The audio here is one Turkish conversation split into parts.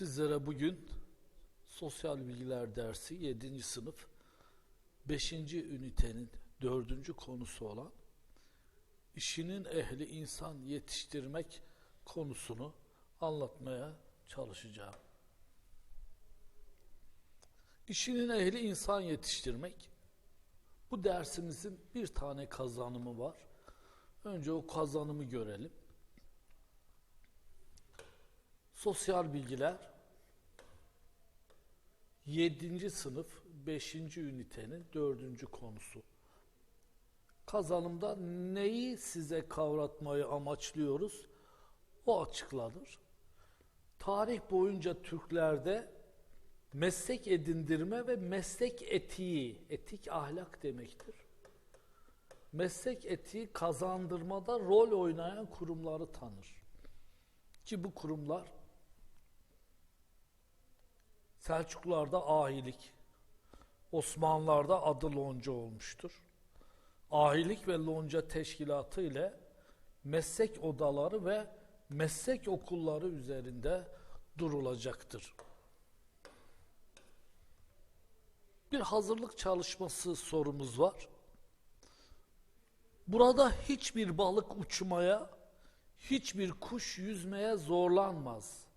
Sizlere bugün sosyal bilgiler dersi 7. sınıf 5. ünitenin 4. konusu olan işinin ehli insan yetiştirmek konusunu anlatmaya çalışacağım. İşinin ehli insan yetiştirmek bu dersimizin bir tane kazanımı var. Önce o kazanımı görelim. Sosyal bilgiler 7. sınıf 5. ünitenin 4. konusu. Kazanımda neyi size kavratmayı amaçlıyoruz? O açıklanır. Tarih boyunca Türklerde meslek edindirme ve meslek etiği, etik ahlak demektir. Meslek etiği kazandırmada rol oynayan kurumları tanır. Ki bu kurumlar Selçuklularda ahilik, Osmanlılarda adı lonca olmuştur. Ahilik ve lonca teşkilatı ile meslek odaları ve meslek okulları üzerinde durulacaktır. Bir hazırlık çalışması sorumuz var. Burada hiçbir balık uçmaya, hiçbir kuş yüzmeye zorlanmaz.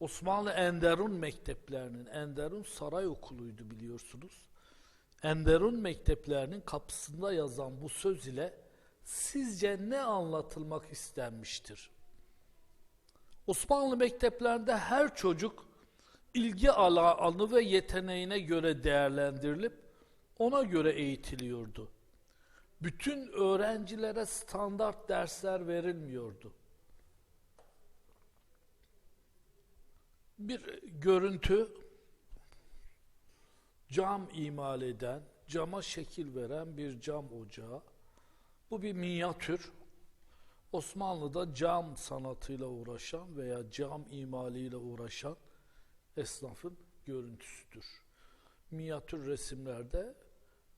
Osmanlı Enderun mekteplerinin, Enderun saray okuluydu biliyorsunuz. Enderun mekteplerinin kapısında yazan bu söz ile sizce ne anlatılmak istenmiştir? Osmanlı mekteplerinde her çocuk ilgi alanı ve yeteneğine göre değerlendirilip ona göre eğitiliyordu. Bütün öğrencilere standart dersler verilmiyordu. Bir görüntü cam imal eden, cama şekil veren bir cam ocağı. Bu bir minyatür. Osmanlı'da cam sanatıyla uğraşan veya cam imaliyle uğraşan esnafın görüntüsüdür. Minyatür resimlerde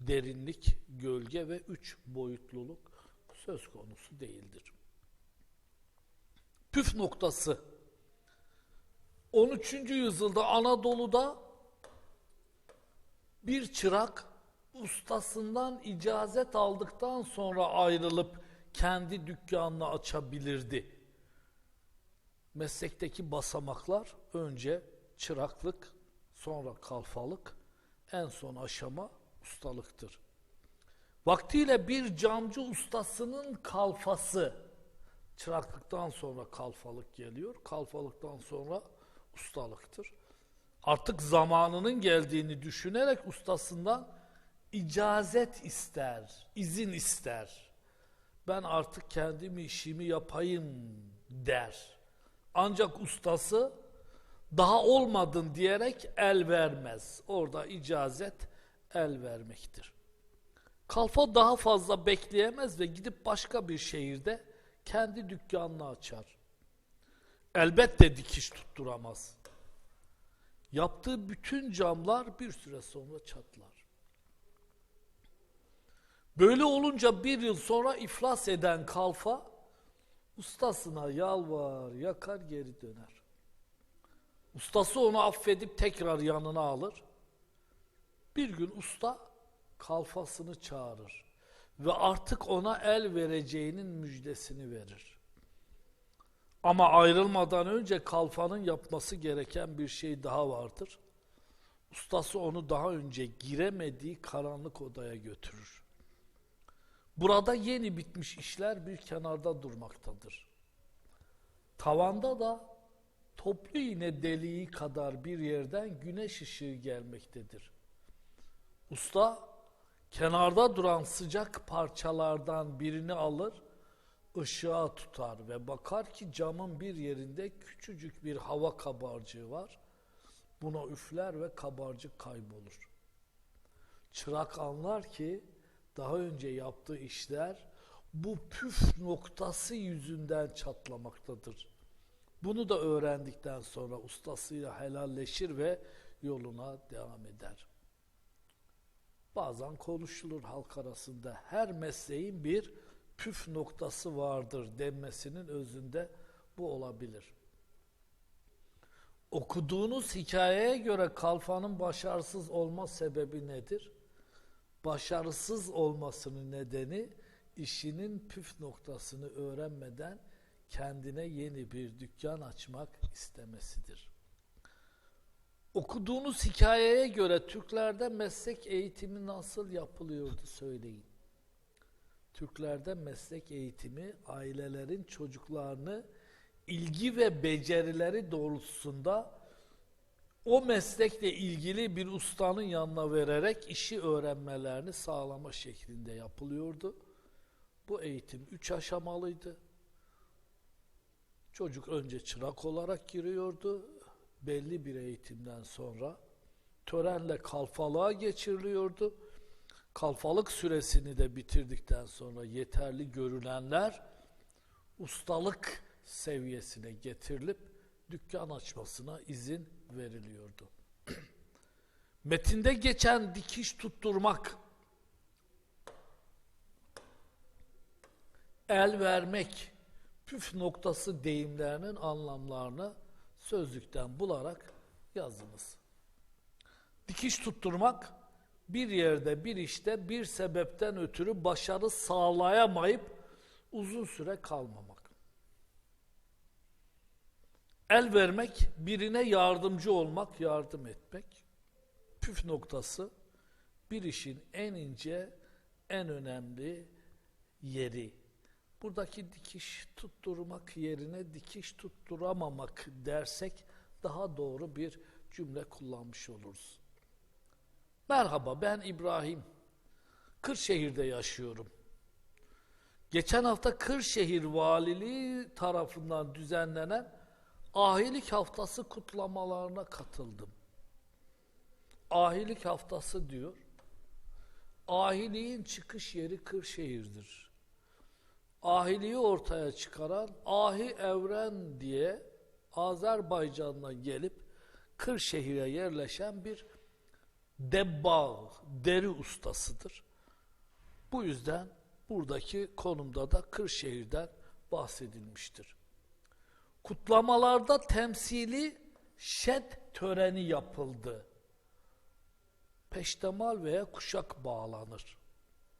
derinlik, gölge ve üç boyutluluk söz konusu değildir. Püf noktası 13. yüzyılda Anadolu'da bir çırak ustasından icazet aldıktan sonra ayrılıp kendi dükkanını açabilirdi. Meslekteki basamaklar önce çıraklık, sonra kalfalık, en son aşama ustalıktır. Vaktiyle bir camcı ustasının kalfası, çıraklıktan sonra kalfalık geliyor, kalfalıktan sonra ustalıktır. Artık zamanının geldiğini düşünerek ustasından icazet ister, izin ister. Ben artık kendim işimi yapayım der. Ancak ustası daha olmadın diyerek el vermez. Orada icazet el vermektir. Kalfa daha fazla bekleyemez ve gidip başka bir şehirde kendi dükkanını açar. Elbette dikiş tutturamaz. Yaptığı bütün camlar bir süre sonra çatlar. Böyle olunca bir yıl sonra iflas eden kalfa ustasına yalvar, yakar geri döner. Ustası onu affedip tekrar yanına alır. Bir gün usta kalfasını çağırır ve artık ona el vereceğinin müjdesini verir. Ama ayrılmadan önce kalfanın yapması gereken bir şey daha vardır. Ustası onu daha önce giremediği karanlık odaya götürür. Burada yeni bitmiş işler bir kenarda durmaktadır. Tavanda da toplu iğne deliği kadar bir yerden güneş ışığı gelmektedir. Usta kenarda duran sıcak parçalardan birini alır, ışığa tutar ve bakar ki camın bir yerinde küçücük bir hava kabarcığı var. Buna üfler ve kabarcık kaybolur. Çırak anlar ki daha önce yaptığı işler bu püf noktası yüzünden çatlamaktadır. Bunu da öğrendikten sonra ustasıyla helalleşir ve yoluna devam eder. Bazen konuşulur halk arasında her mesleğin bir püf noktası vardır denmesinin özünde bu olabilir. okuduğunuz hikayeye göre kalfanın başarısız olma sebebi nedir? Başarısız olmasının nedeni işinin püf noktasını öğrenmeden kendine yeni bir dükkan açmak istemesidir. Okuduğunuz hikayeye göre Türklerde meslek eğitimi nasıl yapılıyordu söyleyin. Türklerde meslek eğitimi ailelerin çocuklarını ilgi ve becerileri doğrultusunda o meslekle ilgili bir ustanın yanına vererek işi öğrenmelerini sağlama şeklinde yapılıyordu. Bu eğitim üç aşamalıydı. Çocuk önce çırak olarak giriyordu. Belli bir eğitimden sonra törenle kalfalığa geçiriliyordu. Kalfalık süresini de bitirdikten sonra yeterli görülenler ustalık seviyesine getirilip dükkan açmasına izin veriliyordu. Metinde geçen dikiş tutturmak, el vermek, püf noktası deyimlerinin anlamlarını sözlükten bularak yazınız. Dikiş tutturmak, bir yerde bir işte bir sebepten ötürü başarı sağlayamayıp uzun süre kalmamak. El vermek, birine yardımcı olmak, yardım etmek. Püf noktası, bir işin en ince, en önemli yeri. Buradaki dikiş tutturmak yerine dikiş tutturamamak dersek daha doğru bir cümle kullanmış oluruz. Merhaba ben İbrahim. Kırşehir'de yaşıyorum. Geçen hafta Kırşehir Valiliği tarafından düzenlenen Ahilik Haftası kutlamalarına katıldım. Ahilik Haftası diyor. Ahiliğin çıkış yeri Kırşehir'dir. Ahiliği ortaya çıkaran Ahi Evren diye Azerbaycan'dan gelip Kırşehir'e yerleşen bir debbağ, deri ustasıdır. Bu yüzden buradaki konumda da Kırşehir'den bahsedilmiştir. Kutlamalarda temsili şet töreni yapıldı. Peştemal veya kuşak bağlanır.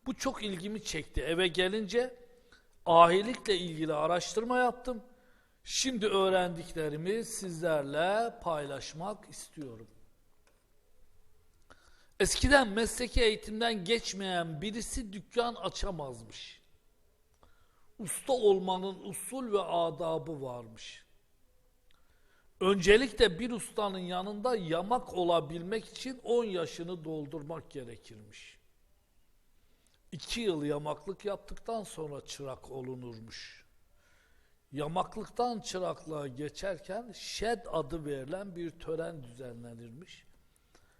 Bu çok ilgimi çekti. Eve gelince ahilikle ilgili araştırma yaptım. Şimdi öğrendiklerimi sizlerle paylaşmak istiyorum. Eskiden mesleki eğitimden geçmeyen birisi dükkan açamazmış. Usta olmanın usul ve adabı varmış. Öncelikle bir ustanın yanında yamak olabilmek için 10 yaşını doldurmak gerekirmiş. 2 yıl yamaklık yaptıktan sonra çırak olunurmuş. Yamaklıktan çıraklığa geçerken şed adı verilen bir tören düzenlenirmiş.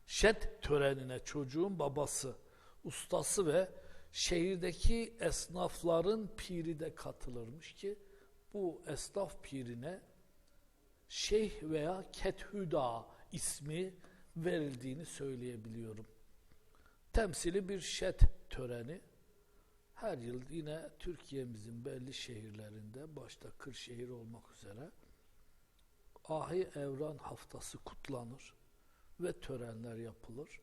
Şed törenine çocuğun babası, ustası ve şehirdeki esnafların piri de katılırmış ki bu esnaf pirine Şeyh veya Kethüda ismi verildiğini söyleyebiliyorum. Temsili bir şed töreni her yıl yine Türkiye'mizin belli şehirlerinde başta Kırşehir olmak üzere Ahi Evran haftası kutlanır ve törenler yapılır.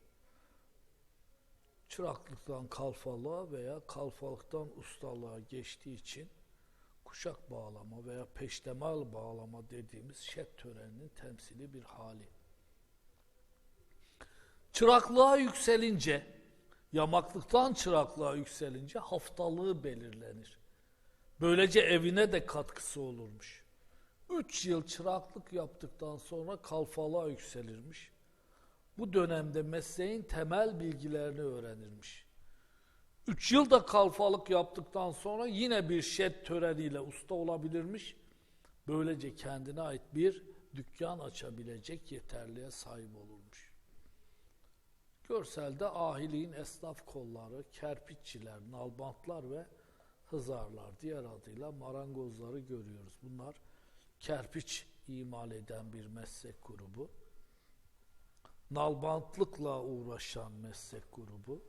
Çıraklıktan kalfalığa veya kalfalıktan ustalığa geçtiği için kuşak bağlama veya peştemal bağlama dediğimiz şet töreninin temsili bir hali. Çıraklığa yükselince, yamaklıktan çıraklığa yükselince haftalığı belirlenir. Böylece evine de katkısı olurmuş. Üç yıl çıraklık yaptıktan sonra kalfalığa yükselirmiş. Bu dönemde mesleğin temel bilgilerini öğrenirmiş. Üç yılda kalfalık yaptıktan sonra yine bir şed töreniyle usta olabilirmiş. Böylece kendine ait bir dükkan açabilecek yeterliğe sahip olurmuş. Görselde ahiliğin esnaf kolları, kerpiççiler, nalbantlar ve hızarlar, diğer adıyla marangozları görüyoruz. Bunlar kerpiç imal eden bir meslek grubu. Nalbantlıkla uğraşan meslek grubu.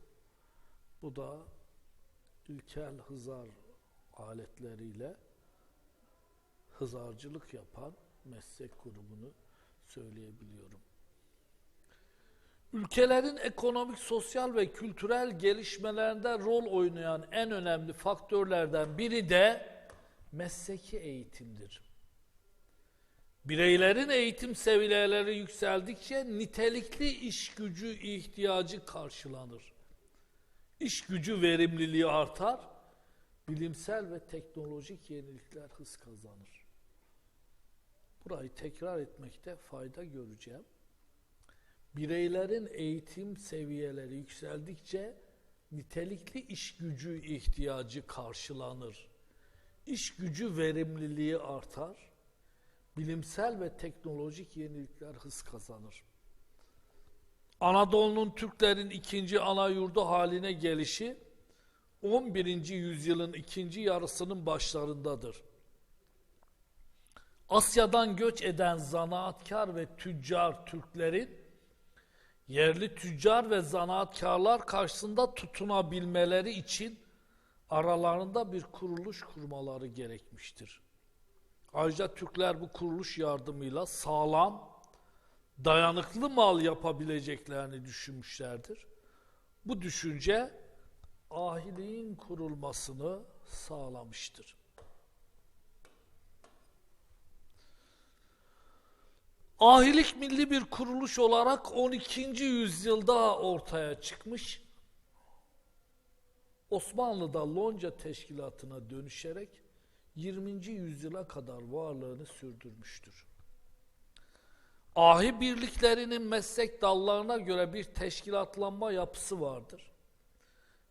Bu da ilkel hızar aletleriyle hızarcılık yapan meslek grubunu söyleyebiliyorum. Ülkelerin ekonomik, sosyal ve kültürel gelişmelerinde rol oynayan en önemli faktörlerden biri de mesleki eğitimdir. Bireylerin eğitim seviyeleri yükseldikçe nitelikli iş gücü ihtiyacı karşılanır. İş gücü verimliliği artar, bilimsel ve teknolojik yenilikler hız kazanır. Burayı tekrar etmekte fayda göreceğim. Bireylerin eğitim seviyeleri yükseldikçe nitelikli iş gücü ihtiyacı karşılanır. İş gücü verimliliği artar, bilimsel ve teknolojik yenilikler hız kazanır. Anadolu'nun Türklerin ikinci ana yurdu haline gelişi 11. yüzyılın ikinci yarısının başlarındadır. Asya'dan göç eden zanaatkar ve tüccar Türklerin yerli tüccar ve zanaatkarlar karşısında tutunabilmeleri için aralarında bir kuruluş kurmaları gerekmiştir. Ayrıca Türkler bu kuruluş yardımıyla sağlam, dayanıklı mal yapabileceklerini düşünmüşlerdir. Bu düşünce ahiliğin kurulmasını sağlamıştır. Ahilik milli bir kuruluş olarak 12. yüzyılda ortaya çıkmış. Osmanlı'da Lonca Teşkilatı'na dönüşerek 20. yüzyıla kadar varlığını sürdürmüştür. Ahi birliklerinin meslek dallarına göre bir teşkilatlanma yapısı vardır.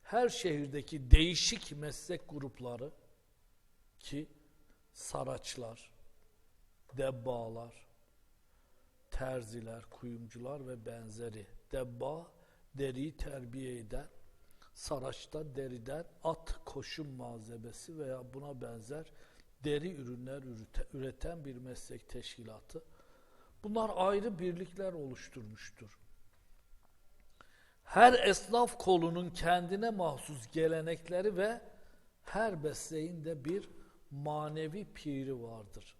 Her şehirdeki değişik meslek grupları ki saraçlar, debbağlar, terziler, kuyumcular ve benzeri. Debba deriyi terbiye eden, saraçta deriden at koşum malzemesi veya buna benzer deri ürünler üreten bir meslek teşkilatı. Bunlar ayrı birlikler oluşturmuştur. Her esnaf kolunun kendine mahsus gelenekleri ve her mesleğin de bir manevi piri vardır.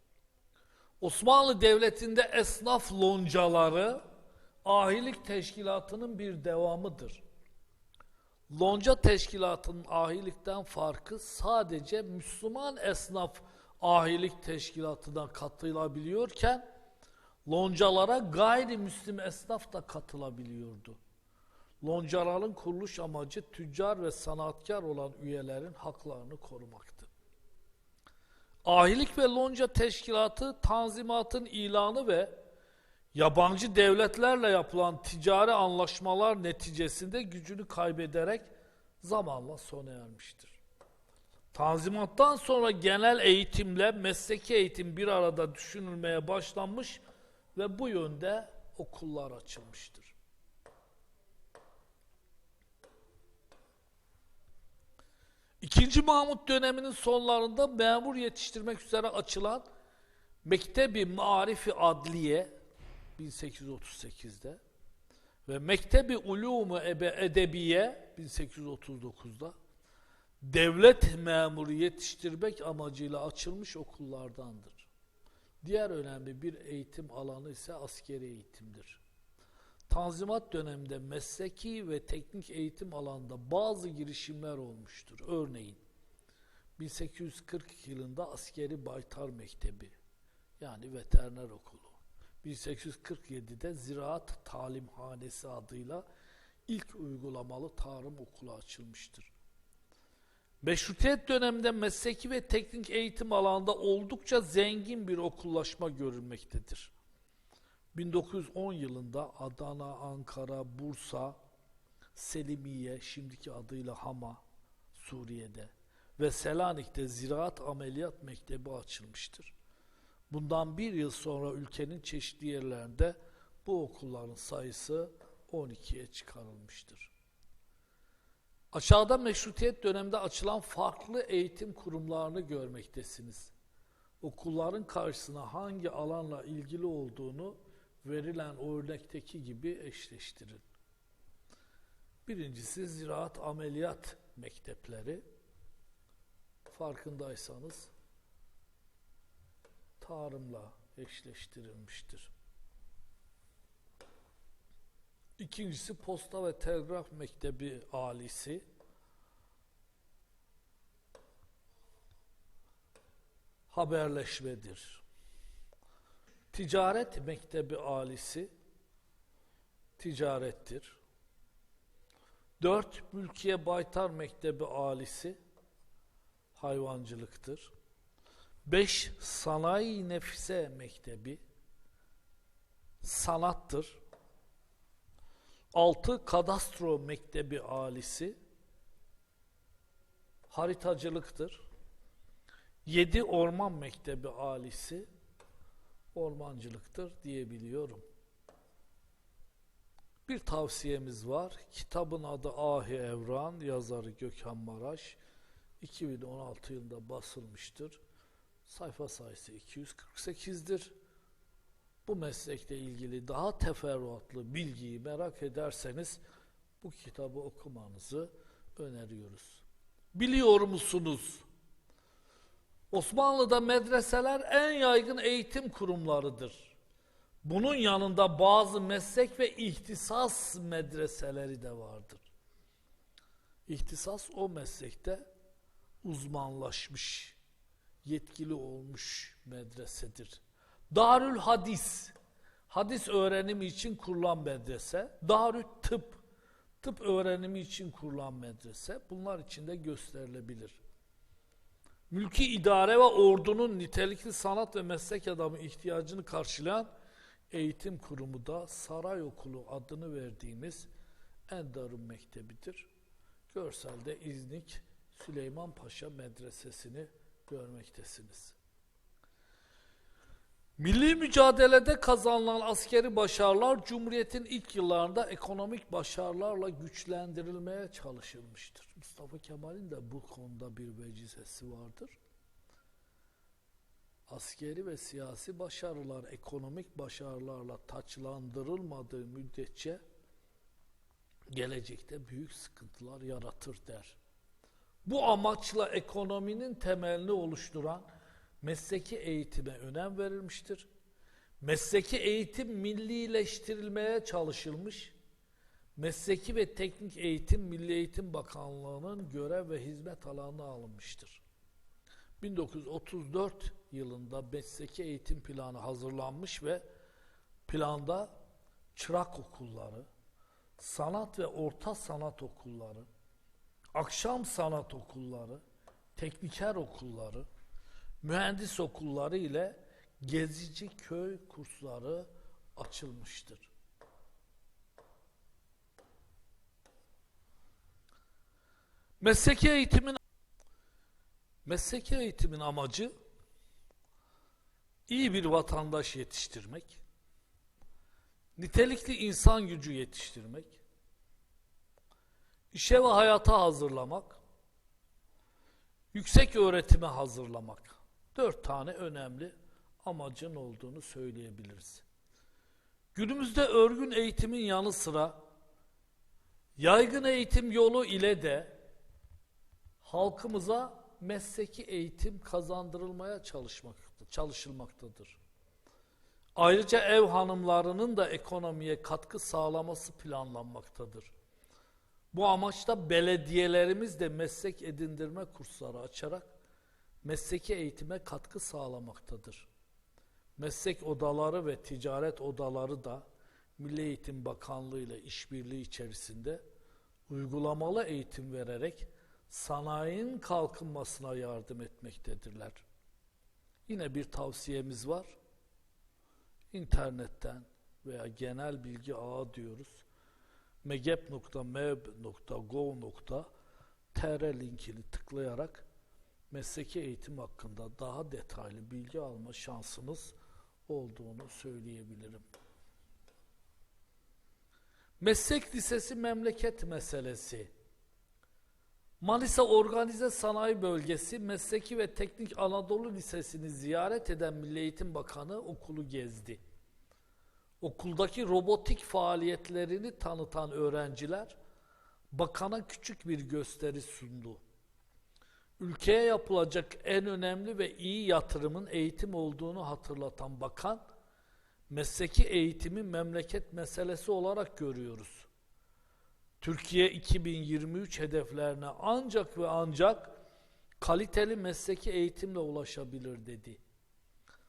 Osmanlı Devleti'nde esnaf loncaları ahilik teşkilatının bir devamıdır. Lonca teşkilatının ahilikten farkı sadece Müslüman esnaf ahilik teşkilatına katılabiliyorken loncalara gayrimüslim esnaf da katılabiliyordu. Loncaların kuruluş amacı tüccar ve sanatkar olan üyelerin haklarını korumaktı. Ahilik ve Lonca Teşkilatı tanzimatın ilanı ve yabancı devletlerle yapılan ticari anlaşmalar neticesinde gücünü kaybederek zamanla sona ermiştir. Tanzimattan sonra genel eğitimle mesleki eğitim bir arada düşünülmeye başlanmış ve bu yönde okullar açılmıştır. İkinci Mahmut döneminin sonlarında memur yetiştirmek üzere açılan Mektebi Marifi Adliye 1838'de ve Mektebi Ulumu Ebe Edebiye 1839'da devlet memuru yetiştirmek amacıyla açılmış okullardandır. Diğer önemli bir eğitim alanı ise askeri eğitimdir. Tanzimat döneminde mesleki ve teknik eğitim alanında bazı girişimler olmuştur. Örneğin 1840 yılında Askeri Baytar Mektebi yani veteriner okulu. 1847'de Ziraat Talimhanesi adıyla ilk uygulamalı tarım okulu açılmıştır. Meşrutiyet döneminde mesleki ve teknik eğitim alanında oldukça zengin bir okullaşma görülmektedir. 1910 yılında Adana, Ankara, Bursa, Selimiye, şimdiki adıyla Hama, Suriye'de ve Selanik'te Ziraat Ameliyat Mektebi açılmıştır. Bundan bir yıl sonra ülkenin çeşitli yerlerinde bu okulların sayısı 12'ye çıkarılmıştır. Aşağıda meşrutiyet döneminde açılan farklı eğitim kurumlarını görmektesiniz. Okulların karşısına hangi alanla ilgili olduğunu verilen örnekteki gibi eşleştirin. Birincisi ziraat ameliyat mektepleri. Farkındaysanız tarımla eşleştirilmiştir. İkincisi Posta ve Telgraf Mektebi alisi. Haberleşmedir. Ticaret Mektebi alisi ticarettir. Dört, Mülkiye Baytar Mektebi alisi hayvancılıktır. Beş, Sanayi Nefise Mektebi sanattır. Altı, Kadastro Mektebi alisi haritacılıktır. Yedi, Orman Mektebi alisi ormancılıktır diyebiliyorum. Bir tavsiyemiz var. Kitabın adı Ahi Evran, yazarı Gökhan Maraş. 2016 yılında basılmıştır. Sayfa sayısı 248'dir. Bu meslekle ilgili daha teferruatlı bilgiyi merak ederseniz bu kitabı okumanızı öneriyoruz. Biliyor musunuz? Osmanlı'da medreseler en yaygın eğitim kurumlarıdır. Bunun yanında bazı meslek ve ihtisas medreseleri de vardır. İhtisas o meslekte uzmanlaşmış, yetkili olmuş medresedir. Darül Hadis, hadis öğrenimi için kurulan medrese. Darül Tıp, tıp öğrenimi için kurulan medrese. Bunlar içinde gösterilebilir. Mülki idare ve ordunun nitelikli sanat ve meslek adamı ihtiyacını karşılayan eğitim kurumu da Saray Okulu adını verdiğimiz Enderun Mektebi'dir. Görselde İznik Süleyman Paşa Medresesi'ni görmektesiniz. Milli mücadelede kazanılan askeri başarılar Cumhuriyet'in ilk yıllarında ekonomik başarılarla güçlendirilmeye çalışılmıştır. Mustafa Kemal'in de bu konuda bir vecizesi vardır. Askeri ve siyasi başarılar ekonomik başarılarla taçlandırılmadığı müddetçe gelecekte büyük sıkıntılar yaratır der. Bu amaçla ekonominin temelini oluşturan mesleki eğitime önem verilmiştir. Mesleki eğitim millileştirilmeye çalışılmış. Mesleki ve teknik eğitim Milli Eğitim Bakanlığı'nın görev ve hizmet alanına alınmıştır. 1934 yılında mesleki eğitim planı hazırlanmış ve planda çırak okulları, sanat ve orta sanat okulları, akşam sanat okulları, tekniker okulları, mühendis okulları ile gezici köy kursları açılmıştır. Mesleki eğitimin mesleki eğitimin amacı iyi bir vatandaş yetiştirmek, nitelikli insan gücü yetiştirmek, işe ve hayata hazırlamak, yüksek öğretime hazırlamak. Dört tane önemli amacın olduğunu söyleyebiliriz. Günümüzde örgün eğitimin yanı sıra yaygın eğitim yolu ile de halkımıza mesleki eğitim kazandırılmaya çalışmakta, çalışılmaktadır. Ayrıca ev hanımlarının da ekonomiye katkı sağlaması planlanmaktadır. Bu amaçla belediyelerimiz de meslek edindirme kursları açarak mesleki eğitime katkı sağlamaktadır. Meslek odaları ve ticaret odaları da Milli Eğitim Bakanlığı ile işbirliği içerisinde uygulamalı eğitim vererek sanayinin kalkınmasına yardım etmektedirler. Yine bir tavsiyemiz var. İnternetten veya genel bilgi ağı diyoruz. megep.meb.gov.tr linkini tıklayarak mesleki eğitim hakkında daha detaylı bilgi alma şansınız olduğunu söyleyebilirim. Meslek lisesi memleket meselesi. Manisa Organize Sanayi Bölgesi Mesleki ve Teknik Anadolu Lisesi'ni ziyaret eden Milli Eğitim Bakanı okulu gezdi. Okuldaki robotik faaliyetlerini tanıtan öğrenciler bakana küçük bir gösteri sundu. Ülkeye yapılacak en önemli ve iyi yatırımın eğitim olduğunu hatırlatan bakan, mesleki eğitimi memleket meselesi olarak görüyoruz. Türkiye 2023 hedeflerine ancak ve ancak kaliteli mesleki eğitimle ulaşabilir dedi.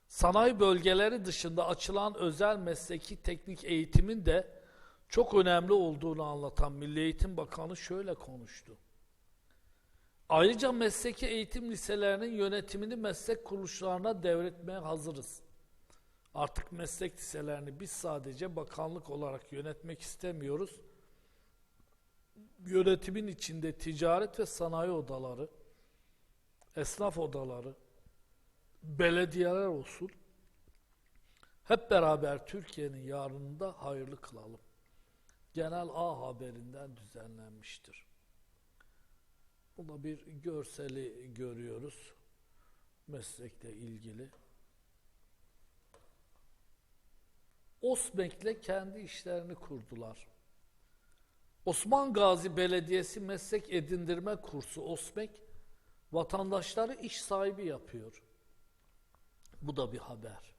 Sanayi bölgeleri dışında açılan özel mesleki teknik eğitimin de çok önemli olduğunu anlatan Milli Eğitim Bakanı şöyle konuştu. Ayrıca mesleki eğitim liselerinin yönetimini meslek kuruluşlarına devretmeye hazırız. Artık meslek liselerini biz sadece bakanlık olarak yönetmek istemiyoruz. Yönetimin içinde ticaret ve sanayi odaları, esnaf odaları, belediyeler olsun. Hep beraber Türkiye'nin yarınında hayırlı kılalım. Genel A haberinden düzenlenmiştir. Burada bir görseli görüyoruz. Meslekle ilgili. Osmek'le kendi işlerini kurdular. Osman Gazi Belediyesi Meslek Edindirme Kursu Osmek vatandaşları iş sahibi yapıyor. Bu da bir haber.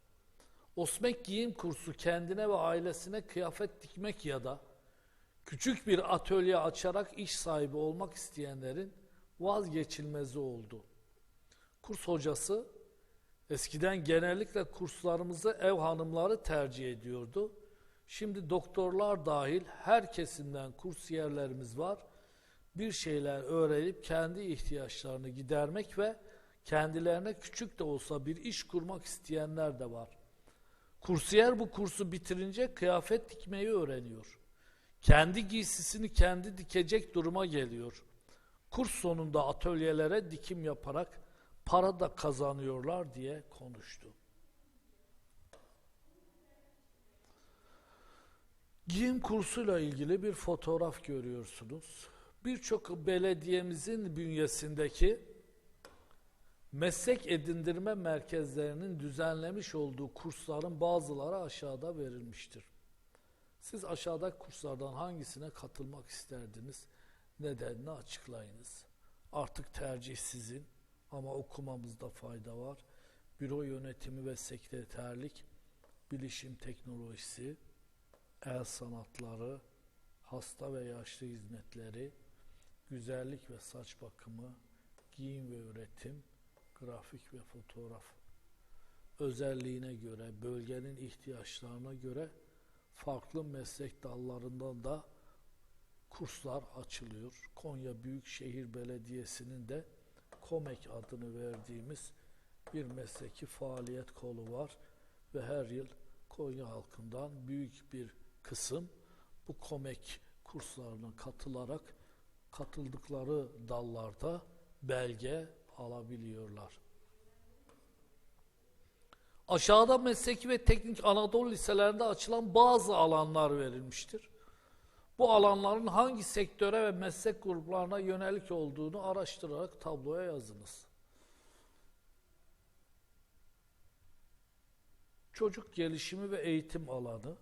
Osmek giyim kursu kendine ve ailesine kıyafet dikmek ya da küçük bir atölye açarak iş sahibi olmak isteyenlerin vazgeçilmezi oldu. Kurs hocası eskiden genellikle kurslarımızı ev hanımları tercih ediyordu. Şimdi doktorlar dahil her kesimden kursiyerlerimiz var. Bir şeyler öğrenip kendi ihtiyaçlarını gidermek ve kendilerine küçük de olsa bir iş kurmak isteyenler de var. Kursiyer bu kursu bitirince kıyafet dikmeyi öğreniyor. Kendi giysisini kendi dikecek duruma geliyor. Kurs sonunda atölyelere dikim yaparak para da kazanıyorlar diye konuştu. Giyim kursuyla ilgili bir fotoğraf görüyorsunuz. Birçok belediyemizin bünyesindeki meslek edindirme merkezlerinin düzenlemiş olduğu kursların bazıları aşağıda verilmiştir. Siz aşağıdaki kurslardan hangisine katılmak isterdiniz? Nedenini açıklayınız. Artık tercih sizin ama okumamızda fayda var. Büro yönetimi ve sekreterlik, bilişim teknolojisi, el sanatları, hasta ve yaşlı hizmetleri, güzellik ve saç bakımı, giyim ve üretim, grafik ve fotoğraf. Özelliğine göre, bölgenin ihtiyaçlarına göre farklı meslek dallarından da kurslar açılıyor. Konya Büyükşehir Belediyesi'nin de KOMEK adını verdiğimiz bir mesleki faaliyet kolu var ve her yıl Konya halkından büyük bir kısım bu KOMEK kurslarına katılarak katıldıkları dallarda belge alabiliyorlar. Aşağıda mesleki ve teknik Anadolu liselerinde açılan bazı alanlar verilmiştir. Bu alanların hangi sektöre ve meslek gruplarına yönelik olduğunu araştırarak tabloya yazınız. Çocuk gelişimi ve eğitim alanı,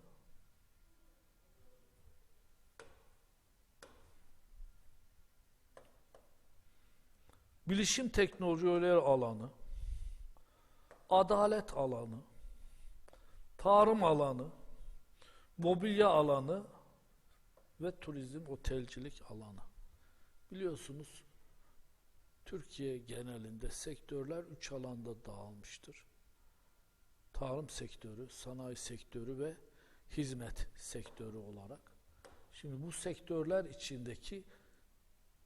bilişim teknolojileri alanı, adalet alanı, tarım alanı, mobilya alanı ve turizm otelcilik alanı. Biliyorsunuz Türkiye genelinde sektörler üç alanda dağılmıştır. Tarım sektörü, sanayi sektörü ve hizmet sektörü olarak. Şimdi bu sektörler içindeki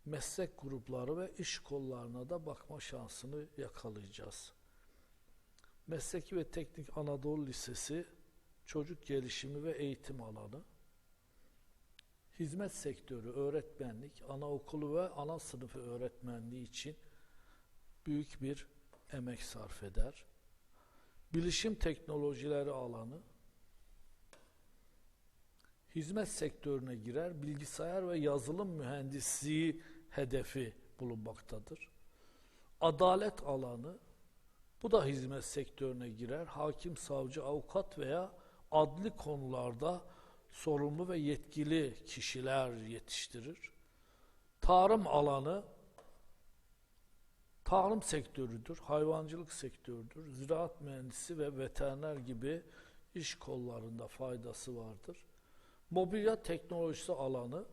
meslek grupları ve iş kollarına da bakma şansını yakalayacağız. Mesleki ve Teknik Anadolu Lisesi çocuk gelişimi ve eğitim alanı. Hizmet sektörü, öğretmenlik, anaokulu ve ana sınıfı öğretmenliği için büyük bir emek sarf eder. Bilişim teknolojileri alanı, hizmet sektörüne girer, bilgisayar ve yazılım mühendisliği hedefi bulunmaktadır. Adalet alanı, bu da hizmet sektörüne girer. Hakim, savcı, avukat veya adli konularda sorumlu ve yetkili kişiler yetiştirir. Tarım alanı tarım sektörüdür, hayvancılık sektörüdür. Ziraat mühendisi ve veteriner gibi iş kollarında faydası vardır. Mobilya teknolojisi alanı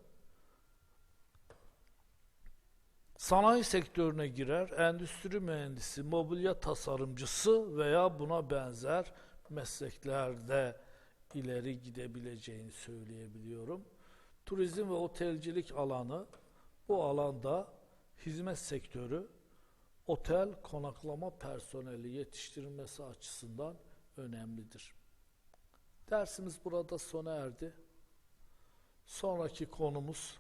sanayi sektörüne girer, endüstri mühendisi, mobilya tasarımcısı veya buna benzer mesleklerde ileri gidebileceğini söyleyebiliyorum. Turizm ve otelcilik alanı bu alanda hizmet sektörü otel konaklama personeli yetiştirilmesi açısından önemlidir. Dersimiz burada sona erdi. Sonraki konumuz,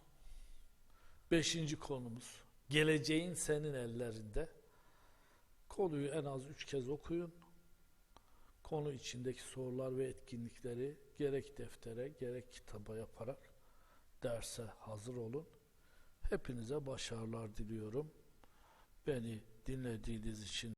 beşinci konumuz, geleceğin senin ellerinde. Konuyu en az üç kez okuyun. Konu içindeki sorular ve etkinlikleri gerek deftere gerek kitaba yaparak derse hazır olun. Hepinize başarılar diliyorum. Beni dinlediğiniz için